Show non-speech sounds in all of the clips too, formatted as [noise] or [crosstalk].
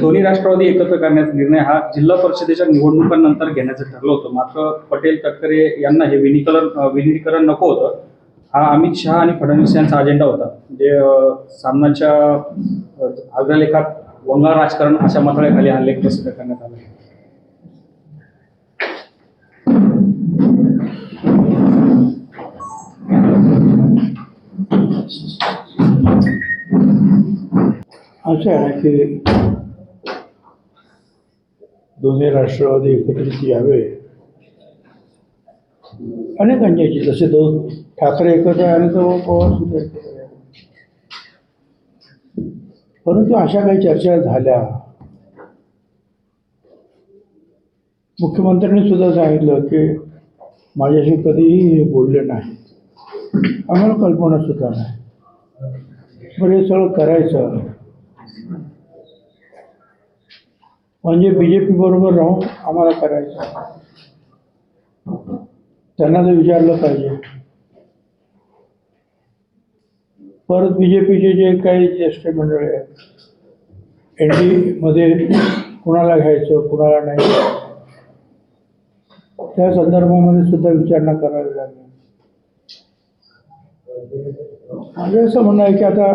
दोन्ही राष्ट्रवादी एकत्र करण्याचा निर्णय हा जिल्हा परिषदेच्या निवडणुकांनंतर घेण्याचं ठरलं होतं. मात्र पटेल तटकरे यांना हे विनिकरण अं, विलिनीकरण नको होतं. हा अमित शहा आणि फडणवीस यांचा अजेंडा होता. म्हणजे, जे सामनाच्या अग्रलेखात वंगाळ राजकारण अशा मथळ्याखाली हा लेख प्रसिद्ध करण्यात आला. अच्छा की दोन्ही राष्ट्रवादी एकत्रित यावे. अनेकांची जसे दोन ठाकरे एकत्र आले तर पवार सुद्धा एकत्र. परंतु अशा काही चर्चा झाल्या. मुख्यमंत्र्यांनी सुद्धा सांगितलं की माझ्याशी कधीही हे बोलले नाही. आम्हाला कल्पना सुद्धा नाही. बरं हे सगळं करायचं. म्हणजे बी जे पी बरोबर राहून आम्हाला करायचं. त्यांना जर विचारलं पाहिजे. परत बी जे पीचे जे काही ज्येष्ठ मंडळी आहेत एन डीमध्ये कुणाला घ्यायचं कुणाला नाही त्या संदर्भामध्ये सुद्धा विचारणा करावी लागेल. माझं असं म्हणणं आहे की आता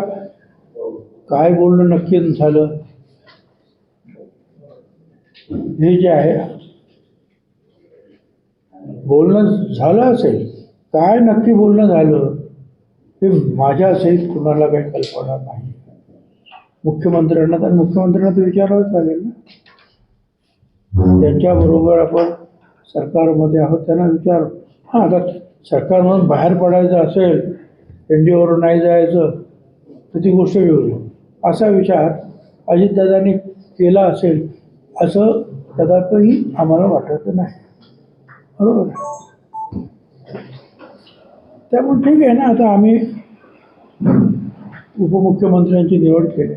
काय बोलणं नक्की झालं हे जे आहे बोलणं झालं असेल काय नक्की बोलणं झालं ते माझ्या सहित कुणाला काही कल्पना नाही. मुख्यमंत्र्यांना तर मुख्यमंत्र्यांना तर विचारावंच लागेल ना. त्यांच्याबरोबर आपण सरकारमध्ये आहोत त्यांना विचार. हां आता सरकारमधून बाहेर पडायचं असेल एन डी ओवर नाही जायचं तर ती गोष्ट वेगळी असा विचार अजितदादांनी केला असेल असं कदापिही आम्हाला वाटत नाही. बरोबर? त्यामुळे ठीक आहे ना आता आम्ही उपमुख्यमंत्र्यांची निवड केली.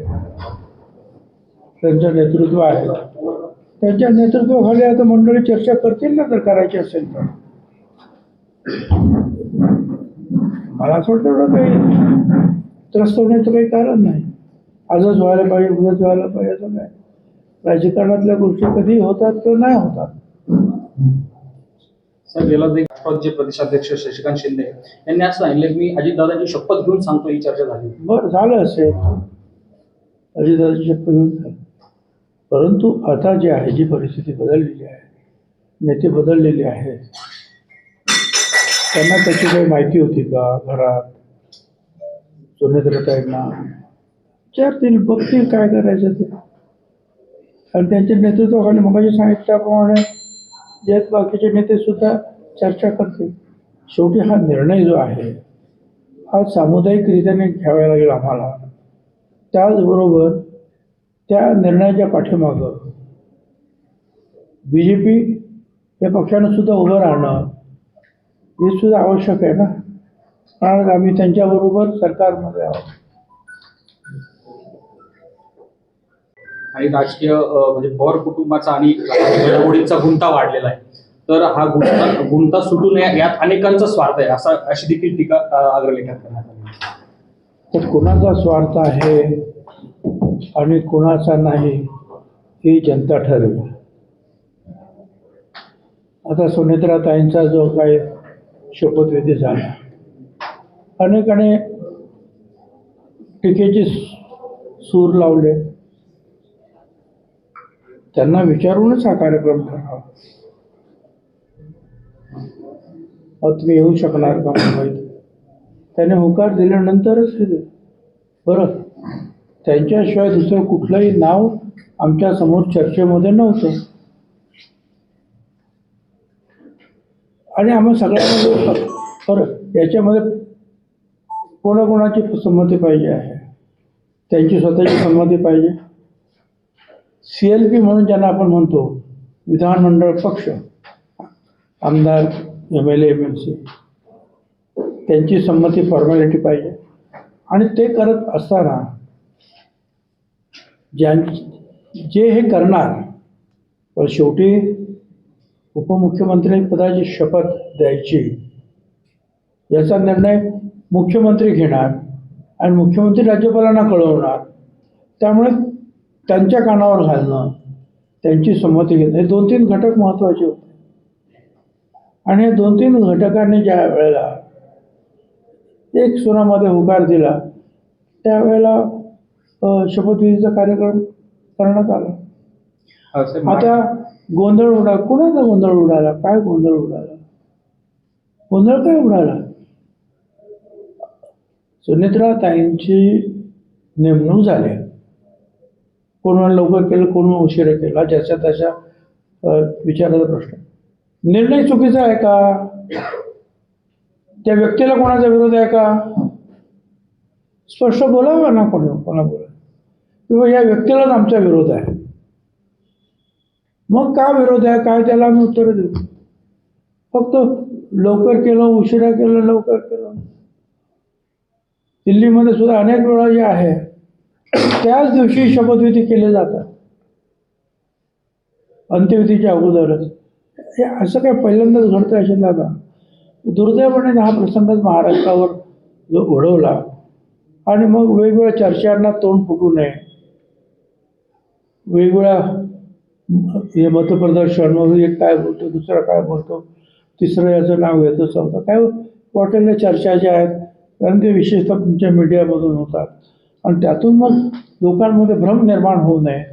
त्यांचं नेतृत्व आहे. त्यांच्या नेतृत्वाखाली आता मंडळी चर्चा करतील ना जर करायची असेल तर. मला असं वाटतं एवढं काही त्रस्त होण्याचं काही कारण नाही. आजच व्हायला पाहिजे उद्याच व्हायला पाहिजे असं नाही. राजकारणातल्या गोष्टी कधी होतात किंवा नाही होतात. सर गेला राष्ट्रवादीचे प्रदेशाध्यक्ष शशिकांत शिंदे यांनी असं सांगितलं की मी अजितदादांची शपथ घेऊन सांगतो ही चर्चा झाली. बरं झालं असेल. अजितदादाची शपथ घेऊन. परंतु आता जी आहे जी परिस्थिती बदललेली आहे नेते बदललेले आहेत त्यांना त्याची काही माहिती होती का घरात? सुनेत्रताईंना? विचारतील बघतील काय करायचं ते. आणि त्यांच्या नेतृत्वाखाली मग सांगितल्याप्रमाणे जे बाकीचे नेतेसुद्धा चर्चा करतील. शेवटी हा निर्णय जो आहे हा सामुदायिक रीतीने घ्यावा लागेल आम्हाला. त्याचबरोबर त्या निर्णयाच्या पाठीमागं बी जे पी या पक्षानं सुद्धा उभं राहणं हे सुद्धा आवश्यक आहे ना? कारण आम्ही त्यांच्याबरोबर सरकारमध्ये आहोत. आणि राजकीय म्हणजे पवार कुटुंबाचा आणि घडामोडींचा गुंता वाढलेला आहे. तर हा गुंता गुंता सुटू नये यात अनेकांचा स्वार्थ आहे असा अशी देखील टीका अग्रलेखात करण्यात आली तर कुणाचा स्वार्थ आहे आणि कुणाचा नाही ही जनता ठरवेल आता सुनेत्राताईंचा जो काही शपथविधी झाला अनेकाने टीकेचे सूर लावले. त्यांना विचारूनच हा कार्यक्रम करावा तुम्ही येऊ शकणार का मुंबईत? त्याने होकार दिल्यानंतरच हे बरं त्यांच्याशिवाय दुसरं कुठलंही नाव आमच्यासमोर चर्चेमध्ये नव्हतं. आणि आम्हा सगळ्यांमध्ये बरं याच्यामध्ये कोणाकोणाची संमती पाहिजे आहे? त्यांची स्वतःची संमती पाहिजे? सी एल पी म्हणून ज्यांना आपण म्हणतो विधानमंडळ पक्ष आमदार M L M L C त्यांची संमती फॉर्मॅलिटी पाहिजे. आणि ते करत असताना ज्यां जे हे करणार पण शेवटी उपमुख्यमंत्री पदाची शपथ द्यायची. याचा निर्णय मुख्यमंत्री घेणार आणि मुख्यमंत्री राज्यपालांना कळवणार. त्यामुळे त्यांच्या कानावर घालणं त्यांची संमती घेणं हे दोन तीन घटक महत्त्वाचे होते. आणि या दोन तीन घटकांनी ज्या वेळेला एक सुरामध्ये होकार दिला त्यावेळेला शपथविधीचा कार्यक्रम करण्यात आला. आता गोंधळ उडा कुणाचा गोंधळ उडाला? काय गोंधळ उडाला? गोंधळ काय उडाला? सुनेत्रा ताईंची नेमणूक झाली. कोणाला लवकर केलं कोण उशिरा केला. ज्याच्या त्याच्या विचाराचा प्रश्न. निर्णय चुकीचा आहे का? त्या व्यक्तीला कोणाचा विरोध आहे का? स्पष्ट बोलावं ना कोणी कोणा बोला किंवा या व्यक्तीलाच आमचा विरोध आहे. मग का विरोध आहे? काय त्याला आम्ही उत्तर देऊ? फक्त लवकर केलं उशिरा केलं लवकर केलं. दिल्लीमध्ये सुद्धा अनेक वेळा जे आहे. त्याच दिवशी शपथविधी केले जातात. अंत्यविधीच्या अगोदरच. हे असं काय पहिल्यांदाच घडतं असेल दादा दुर्दैवाने हा प्रसंगच महाराष्ट्रावर जो ओढवला आणि मग वेगवेगळ्या चर्चांना तोंड फुटू नये. वेगवेगळ्या हे मतप्रदर्शन एक काय बोलतो दुसरा काय बोलतो तिसरं याचं नाव घेतो चौथं काय? वाटेल चर्चा ज्या आहेत कारण ते विशेषतः तुमच्या मीडियामधून होतात. आणि त्यातून मग लोकांमध्ये भ्रम निर्माण होऊ नये.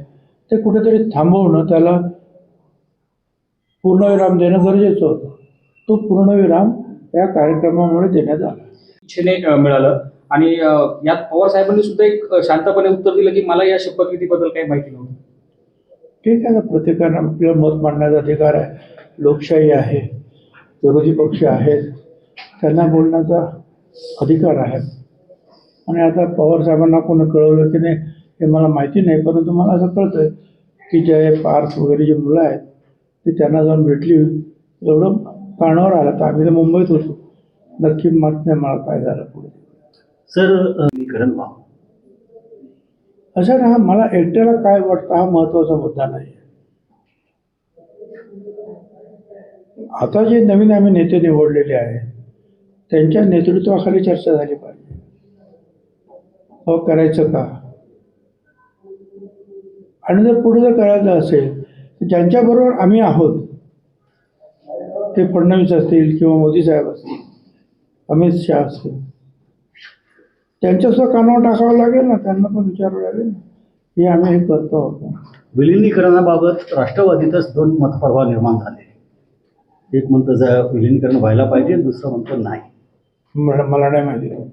ते कुठेतरी थांबवणं त्याला पूर्णविराम देणं गरजेचं होतं. तो पूर्णविराम या कार्यक्रमामुळे देण्यात आला. इच्छेने मिळालं. आणि यात पवार साहेबांनी सुद्धा एक शांतपणे उत्तर दिलं की मला या शपथविधीबद्दल काही माहिती नव्हती. ठीक आहे ना प्रत्येकानं आपलं मत मांडण्याचा अधिकार आहे. लोकशाही आहे विरोधी पक्ष आहेत. त्यांना बोलण्याचा अधिकार आहे. आणि आता पवार साहेबांना कोणी कळवलं की नाही हे मला माहिती नाही परंतु मला असं कळतं की जे पार्थ वगैरे जे मुलं आहेत ती त्यांना जाऊन भेटली. एवढं कानावर आलं तर आम्ही तर मुंबईत होतो. नक्की माहीत नाही मला काय झालं पुढे. सर असं ना मला एकट्याला काय वाटतं हा महत्त्वाचा मुद्दा नाही आता जे नवीन आम्ही नेते निवडलेले आहेत त्यांच्या नेतृत्वाखाली चर्चा झाली पाहिजे. हो करायचं का? आणि जर पुढे जर करायचं असेल तर ज्यांच्याबरोबर आम्ही आहोत ते फडणवीस असतील किंवा मोदी साहेब असतील अमित शहा असतील त्यांच्यासुद्धा कानावर टाकावं लागेल ना? त्यांना पण विचारावं लागेल ना? हे आम्ही हे करतो आहोत. विलिनीकरणाबाबत राष्ट्रवादीतच दोन मतप्रवाह निर्माण झाले. एक म्हणतं विलिनीकरण व्हायला पाहिजे दुसरं म्हणतं नाही. मला मला नाही माहिती.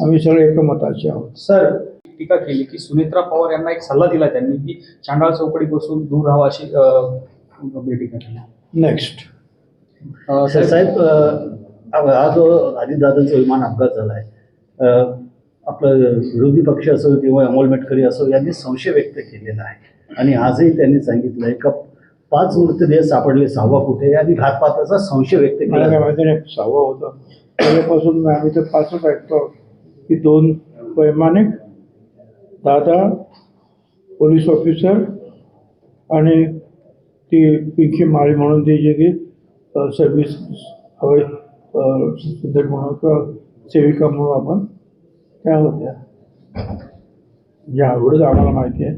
आम्ही सगळे एकमताचे आहोत. सर टीका केली की सुनेत्रा पवार यांना एक सल्ला दिला त्यांनी की चांडाळ चौकडीपासून दूर राहावं अशी टीका केली नेक्स्ट साहेब हा जो अजितदादांचा विमान अपघात झाला आहे आपलं विरोधी पक्ष असो किंवा अमोल मेटकरी असो यांनी संशय व्यक्त केलेला आहे. आणि आजही त्यांनी सांगितलं आहे का पाच मृतदेह सापडले सहावा कुठे आणि घातपाताचा संशय व्यक्त केला. सहावं होतं. पहिल्यापासून आम्ही तर पाचच ऐकतो की दोन वैमानिक दादा पोलीस ऑफिसर आणि ती पिंकी माळी म्हणून ती जे की सर्व्हिस हवाई सुंदर म्हणून किंवा सेविका म्हणून आपण त्या होत्या. या एवढंच आम्हाला माहिती आहे.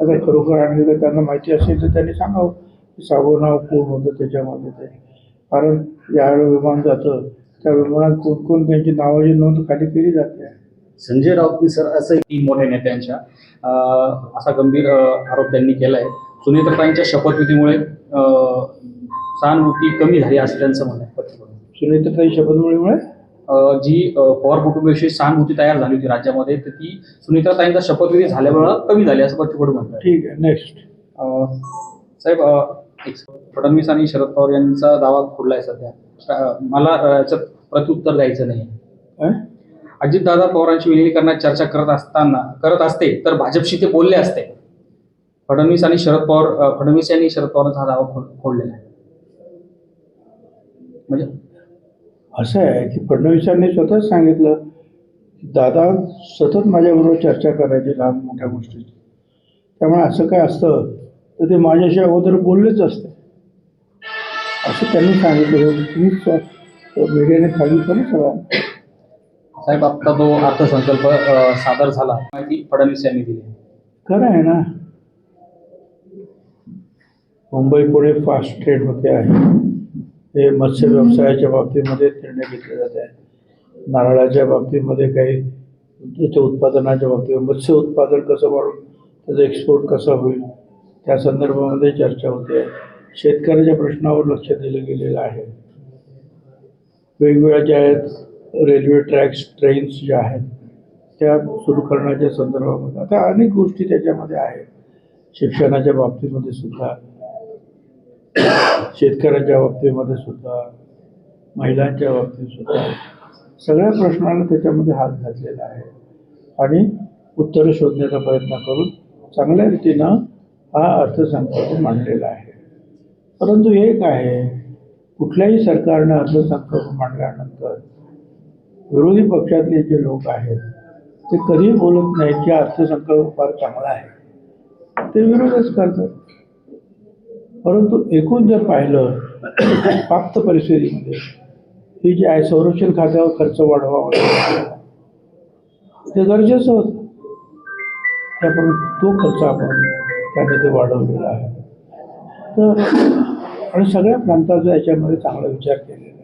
आता खरोखर आणि जर त्यांना माहिती असेल तर त्यांनी सांगावं की नाव कोण होतं त्याच्यामध्ये ते. कारण ज्यावेळेला विमान जातं त्या विमानात कोण कोण त्यांची नावाची नोंद खाली केली जाते. संजय राऊतनी सर असं तीन मोठ्या नेत्यांच्या असा गंभीर आरोप त्यांनी केलाय. सुनेत्रताईंच्या शपथविधीमुळे सहानुभूती कमी झाली असं त्यांचं म्हणणं आहे. शपथमुळीमुळे अ, जी पवार कुटुंबाविषयी सहानुभूती तयार झाली होती राज्यामध्ये तर ती सुनीताताईंचा शपथविधी झाल्यामुळं कमी झाली असं पत्रकार म्हणतात. ठीक आहे नेक्स्ट साहेब फडणवीस आणि शरद पवार यांचा दावा खोडलाय सध्या. अ, मला याच्यात प्रत्युत्तर द्यायचं नाही. अजितदादा पवारांची विलिनीकरणात चर्चा करत असताना करत असते तर भाजपशी ते बोलले असते. फडणवीस आणि शरद पवार फडणवीस यांनी शरद पवारांचा हा दावा खोडलेला आहे. म्हणजे? असं आहे की फडणवीसांनी स्वतःच सांगितलं की दादा सतत माझ्याबरोबर चर्चा करायची लहान मोठ्या गोष्टीची. त्यामुळे असं काय असतं तर ते माझ्याशी अगोदर बोललेच असते. असं त्यांनी सांगितलं तुम्हीच मीडियाने सांगितलं ना सगळ्यांना साहेब आता तो अर्थसंकल्प सादर झाला माहिती फडणवीस यांनी दिली. खरं आहे ना? मुंबई पुणे फास्ट ट्रेन होते आहे. हे मत्स्य व्यवसायाच्या बाबतीमध्ये निर्णय घेतले जात आहे. नारळाच्या बाबतीमध्ये काही त्याच्या उत्पादनाच्या बाबतीत मत्स्य उत्पादन कसं वाढून त्याचा एक्सपोर्ट कसा होईल त्या संदर्भामध्ये चर्चा होते. आहे शेतकऱ्याच्या प्रश्नावर लक्ष दिलं गेलेलं आहे. वेगवेगळ्या ज्या आहेत रेल्वे ट्रॅक्स ट्रेन्स ज्या आहेत त्या सुरू करण्याच्या संदर्भामध्ये. आता अनेक गोष्टी त्याच्यामध्ये आहेत. शिक्षणाच्या बाबतीमध्ये सुद्धा शेतकऱ्याच्या बाबतीमध्ये सुद्धा महिलांच्या बाबतीत सुद्धा सगळ्या प्रश्नाला त्याच्यामध्ये हात घातलेला आहे. आणि उत्तरं शोधण्याचा प्रयत्न करून चांगल्या रीतीनं हा अर्थसंकल्प मांडलेला आहे. परंतु हे काय कुठल्याही सरकारनं अर्थसंकल्प मांडल्यानंतर विरोधी पक्षातले जे लोक आहेत ते कधी बोलत नाहीत की अर्थसंकल्प फार चांगला आहे. ते विरोधच करतात. परंतु एकूण जर पाहिलं [coughs] प्राप्त परिस्थितीमध्ये ही जी आहे संरक्षण खात्यावर खर्च वाढवावा ते गरजेचं होतं. त्यामुळे तो खर्च आपण त्याने ते वाढवलेला आहे. तर आणि सगळ्या प्रांताचा याच्यामध्ये चांगला विचार केलेला आहे.